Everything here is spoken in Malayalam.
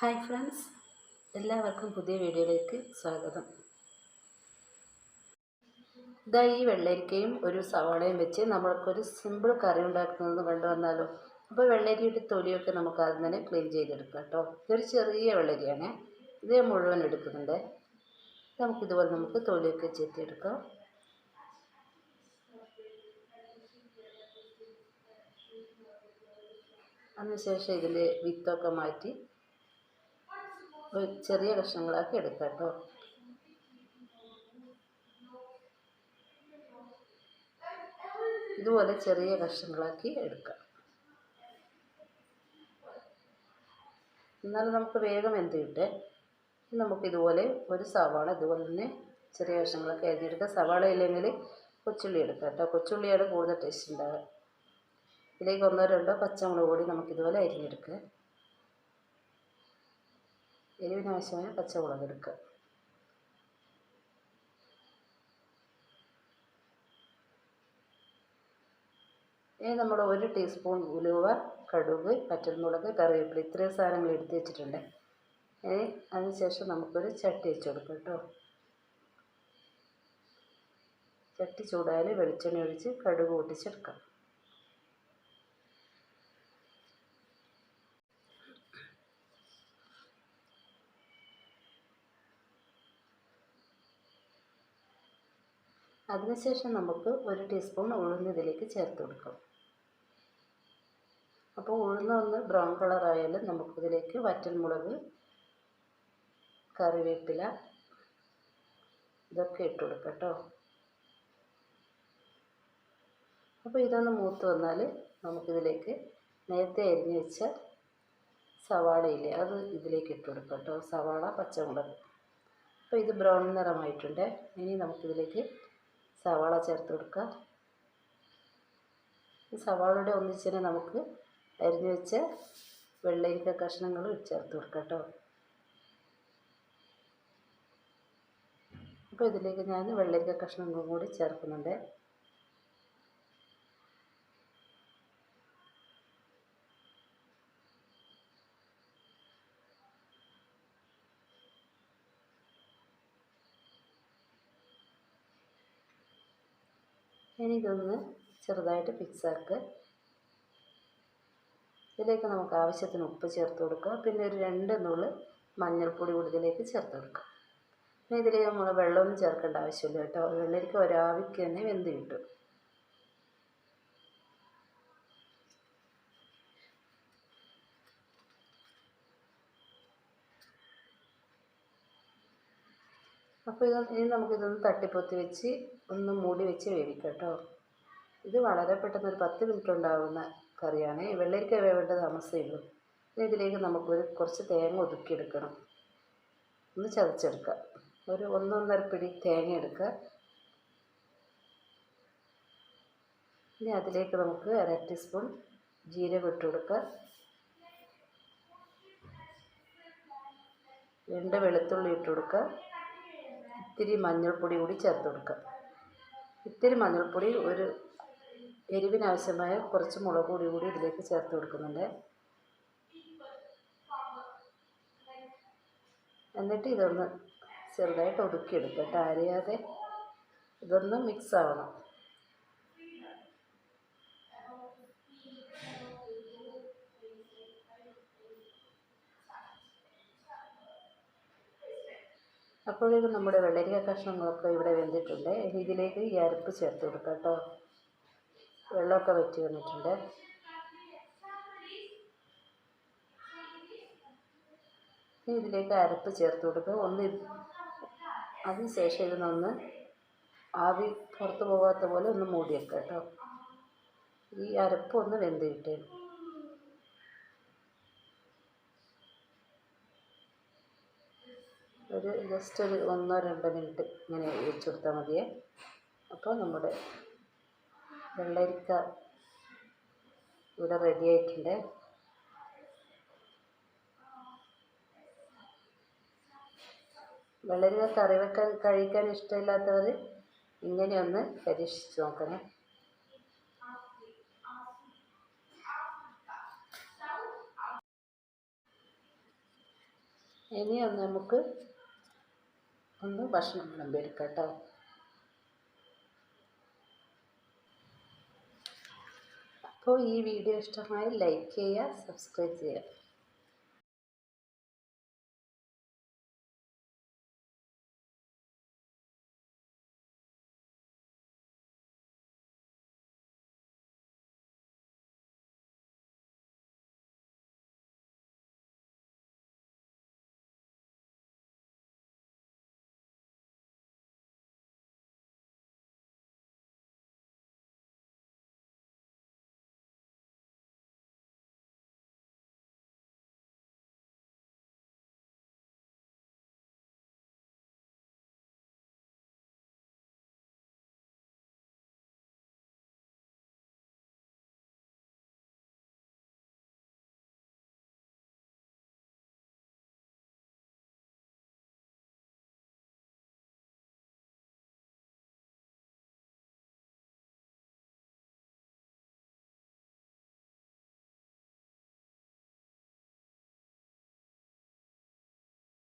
ഹായ് ഫ്രണ്ട്സ് എല്ലാവർക്കും പുതിയ വീഡിയോയിലേക്ക് സ്വാഗതം. ഇതാ ഈ വെള്ളരിക്കയും ഒരു സവാളയും വെച്ച് നമ്മൾക്കൊരു സിമ്പിൾ കറി ഉണ്ടാക്കുന്നത് കണ്ടുവന്നാലോ അപ്പോൾ വെള്ളരിയുടെ തൊലിയൊക്കെ നമുക്ക് ആദ്യം തന്നെ ക്ലീൻ ചെയ്തെടുക്കാം കേട്ടോ. ഇതൊരു ചെറിയ വെള്ളരിയാണ്. ഇത് മുഴുവൻ എടുക്കുന്നുണ്ട്. നമുക്കിതുപോലെ നമുക്ക് തൊലിയൊക്കെ ചെത്തിയെടുക്കാം. അതിനുശേഷം ഇതിന്റെ വിത്തൊക്കെ മാറ്റി ചെറിയ കഷ്ണങ്ങളാക്കി എടുക്കാം കേട്ടോ ഇതുപോലെ ചെറിയ കഷ്ണങ്ങളാക്കി എടുക്കാം. എന്നാലും നമുക്ക് വേഗം എന്ത് കിട്ടേ. നമുക്കിതുപോലെ ഒരു സവാള ഇതുപോലെ തന്നെ ചെറിയ കഷ്ണങ്ങളൊക്കെ അരിഞ്ഞെടുക്കാം. സവാള ഇല്ലെങ്കിൽ കൊച്ചുള്ളി എടുക്കുക കേട്ടോ. കൊച്ചുള്ളിയാണ് കൂടുതൽ ടേസ്റ്റ് ഉണ്ടാവുക. ഇതിലേക്ക് ഒന്നോ രണ്ടോ പച്ചമുളക് കൂടി നമുക്കിതുപോലെ അരിഞ്ഞെടുക്കുക എരിവിന് ആവശ്യമായ പച്ചമുളക് എടുക്കുക. ഇനി നമ്മൾ ഒരു ടീസ്പൂൺ ഉലുവ കടുക് പച്ചമുളക് കറിവേപ്പില ഇത്രയും സാധനങ്ങൾ എടുത്ത് വെച്ചിട്ടുണ്ട്. ഇനി അതിനുശേഷം നമുക്കൊരു ചട്ടി വെച്ച് കൊടുക്കാം കേട്ടോ. ചട്ടി ചൂടായാൽ വെളിച്ചെണ്ണ ഒഴിച്ച് കടുക് പൊട്ടിച്ചെടുക്കാം. അതിനുശേഷം നമുക്ക് ഒരു ടീസ്പൂൺ ഉഴുന്ന് ഇതിലേക്ക് ചേർത്ത് കൊടുക്കാം. അപ്പോൾ ഉഴുന്ന് ഒന്ന് ബ്രൗൺ കളർ ആയാലും നമുക്കിതിലേക്ക് വറ്റൽമുളക് കറിവേപ്പില ഇതൊക്കെ ഇട്ട് കൊടുക്കാം കേട്ടോ. അപ്പോൾ ഇതൊന്ന് മൂത്ത് വന്നാൽ നമുക്കിതിലേക്ക് നേരത്തെ അരിഞ്ഞ് വെച്ച സവാളയില്ലേ അത് ഇതിലേക്ക് ഇട്ട് കൊടുക്കാം കേട്ടോ. സവാള പച്ചമുളക്. അപ്പോൾ ഇത് ബ്രൗൺ നിറമായിട്ടുണ്ട്. ഇനി നമുക്കിതിലേക്ക് സവാള ചേർത്ത് കൊടുക്കുക. സവാളയുടെ ഒന്നിച്ചിന് നമുക്ക് അരിഞ്ഞു വെച്ച വെള്ളരിക്ക കഷ്ണങ്ങൾ ചേർത്ത് കൊടുക്കാം കേട്ടോ. അപ്പോൾ ഇതിലേക്ക് ഞാൻ വെള്ളരിക്ക കഷ്ണങ്ങളും കൂടി ചേർക്കുന്നുണ്ട്. ഇനി ഇതൊന്ന് ചെറുതായിട്ട് മിക്സാക്കുക ഇതിലേക്ക് നമുക്ക് ആവശ്യത്തിന് ഉപ്പ് ചേർത്ത് കൊടുക്കുക. പിന്നെ ഒരു രണ്ട് നുള്ള് മഞ്ഞൾപ്പൊടി കൂടി ഇതിലേക്ക് ചേർത്ത് കൊടുക്കുക. പിന്നെ ഇതിലേക്ക് നമ്മൾ വെള്ളമൊന്നും ചേർക്കേണ്ട ആവശ്യമില്ല കേട്ടോ. വെള്ളരിക്ക ഒരാവിക്ക് തന്നെ വെന്ത് കിട്ടും. അപ്പോൾ ഇത് ഇനി നമുക്കിതൊന്ന് തട്ടിപ്പൊത്തി വെച്ച് ഒന്ന് മൂടി വെച്ച് വേവിക്കാം കേട്ടോ ഇത് വളരെ പെട്ടെന്ന് ഒരു പത്ത് മിനിറ്റ് ഉണ്ടാകുന്ന കറിയാണ്. വെള്ളരിക്ക വേവേണ്ട താമസമേ ഉള്ളൂ ഇനി ഇതിലേക്ക് നമുക്കൊരു കുറച്ച് തേങ്ങ ഒതുക്കിയെടുക്കണം. ഒന്ന് ചതച്ചെടുക്കുക. ഒരു ഒന്നൊന്നര പിടി തേങ്ങ എടുക്കുക. ഇനി അതിലേക്ക് നമുക്ക് അര ടീസ്പൂൺ ജീരകം ഇട്ട് കൊടുക്കുക. രണ്ട് വെളുത്തുള്ളി ഇട്ട് കൊടുക്കുക. ഇത്തിരി മഞ്ഞൾപ്പൊടി കൂടി ചേർത്ത് കൊടുക്കുക. ഇത്തിരി മഞ്ഞൾപ്പൊടി ഒരു എരിവിനാവശ്യമായ കുറച്ച് മുളക് പൊടി കൂടി ഇതിലേക്ക് ചേർത്ത് കൊടുക്കുന്നുണ്ട്. എന്നിട്ട് ഇതൊന്ന് ചെറുതായിട്ട് ഒതുക്കിയെടുക്കുക കേട്ടോ അരിയാതെ ഇതൊന്ന് മിക്സ് ആവണം. അപ്പോഴേക്കും നമ്മുടെ വെള്ളരിക്ക കഷ്ണങ്ങളൊക്കെ ഇവിടെ വെന്തിട്ടുണ്ട്. ഇനി ഇതിലേക്ക് ഈ അരപ്പ് ചേർത്ത് കൊടുക്കാം കേട്ടോ. വെള്ളമൊക്കെ വറ്റി വന്നിട്ടുണ്ട്. ഇനി ഇതിലേക്ക് അരപ്പ് ചേർത്ത് കൊടുക്കുക. ഒന്ന് അതിന് ശേഷം ഇതിനൊന്ന് ആവി പുറത്തു പോകാത്ത പോലെ ഒന്ന് മൂടി വെക്കുക കേട്ടോ. ഈ അരപ്പ് ഒന്ന് വെന്ത് ഒരു ജസ്റ്റ് ഒരു ഒന്നോ രണ്ടോ മിനിറ്റ് ഇങ്ങനെ വെച്ച് കൊടുത്താൽ മതിയേ. അപ്പോൾ നമ്മുടെ വെള്ളരിക്ക ഇവിടെ റെഡി ആയിട്ടുണ്ട്. വെള്ളരിക്ക കറി വെക്കാൻ കഴിക്കാൻ ഇഷ്ടമില്ലാത്തവർ ഇങ്ങനെയൊന്ന് പരീക്ഷിച്ച് നോക്കണേ. ഇനി ഒന്ന് നമുക്ക് ഒന്ന് ഭക്ഷണം വിളമ്പിയെടുക്കാം കേട്ടോ അപ്പോൾ ഈ വീഡിയോ ഇഷ്ടമായി ലൈക്ക് ചെയ്യുക സബ്സ്ക്രൈബ് ചെയ്യുക.